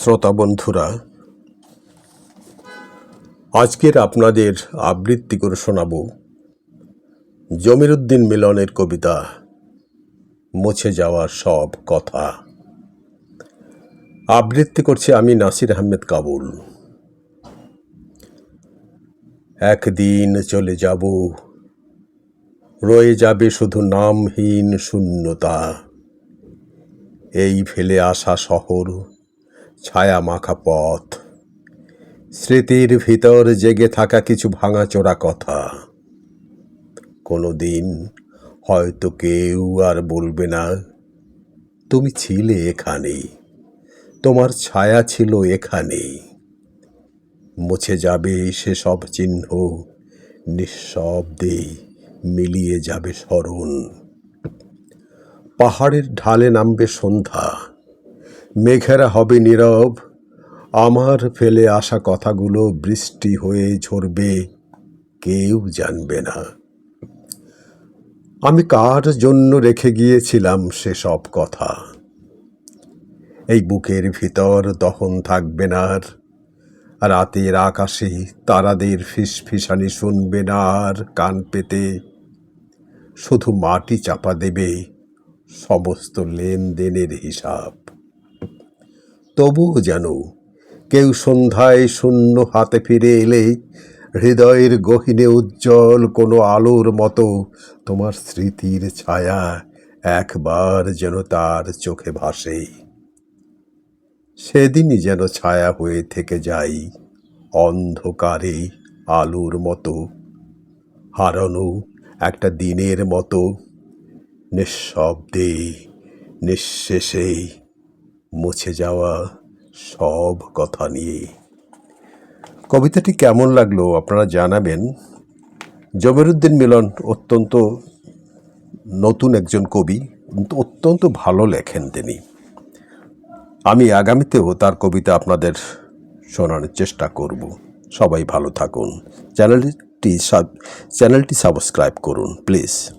শ্রোতা বন্ধুরা, আজকের আপনাদের আবৃত্তি করে শোনাব জমিরুদ্দিন মিলনের কবিতা, মুছে যাওয়া সব কথা। আবৃত্তি করছি আমি নাসির আহমেদ কাবুল। একদিন চলে যাব, রয়ে যাবে শুধু নামহীন শূন্যতা। এই ফেলে আসা শহর ছায়া মাখা পথ স্মৃতির ভিতর জেগে থাকা কিছু ভাঙাচোরা কথা। কোনো দিন হয়তো কেউ আর বলবে না, তুমি ছিলে এখানে তোমার ছায়া ছিল এখানে মুছে যাবে সেসব চিহ্ন, নিঃশব্দে মিলিয়ে যাবে স্মরণ। পাহাড়ের ঢালে নামবে সন্ধ্যা মেঘেরা হবে নীরব। আমার ফেলে আসা কথাগুলো বৃষ্টি হয়ে ঝরবে, কেউ জানবে না। আমি কার জন্য রেখে গিয়েছিলাম সেসব কথা? এই বুকের ভিতর দহন থাকবে না আর। রাতের আকাশে তারাদের ফিসফিসানি শুনবে না আর কান পেতে। শুধু মাটি চাপা দেবে সমস্ত লেনদেনের হিসাব। তবুও যেন কেউ সন্ধ্যায় শূন্য হাতে ফিরে এলে হৃদয়ের গহিনে উজ্জ্বল কোনো আলোর মতো তোমার স্মৃতির ছায়া একবার যেন তার চোখে ভাসে। সেদিনই যেন ছায়া হয়ে থেকে যাই অন্ধকারে আলোর মতো, হারানো একটা দিনের মতো, নিঃশব্দে, নিঃশেষে মুছে যাওয়া সব কথা নিয়ে। কবিতাটি কেমন লাগল আপনারা জানাবেন। জমিরুদ্দিন মিলন অত্যন্ত নতুন একজন কবি, অত্যন্ত ভালো লেখেন তিনি। আমি আগামীতেও তার কবিতা আপনাদের শোনানোর চেষ্টা করব। সবাই ভালো থাকুন। চ্যানেলটি সাব, চ্যানেলটি সাবস্ক্রাইব করুন, প্লিজ।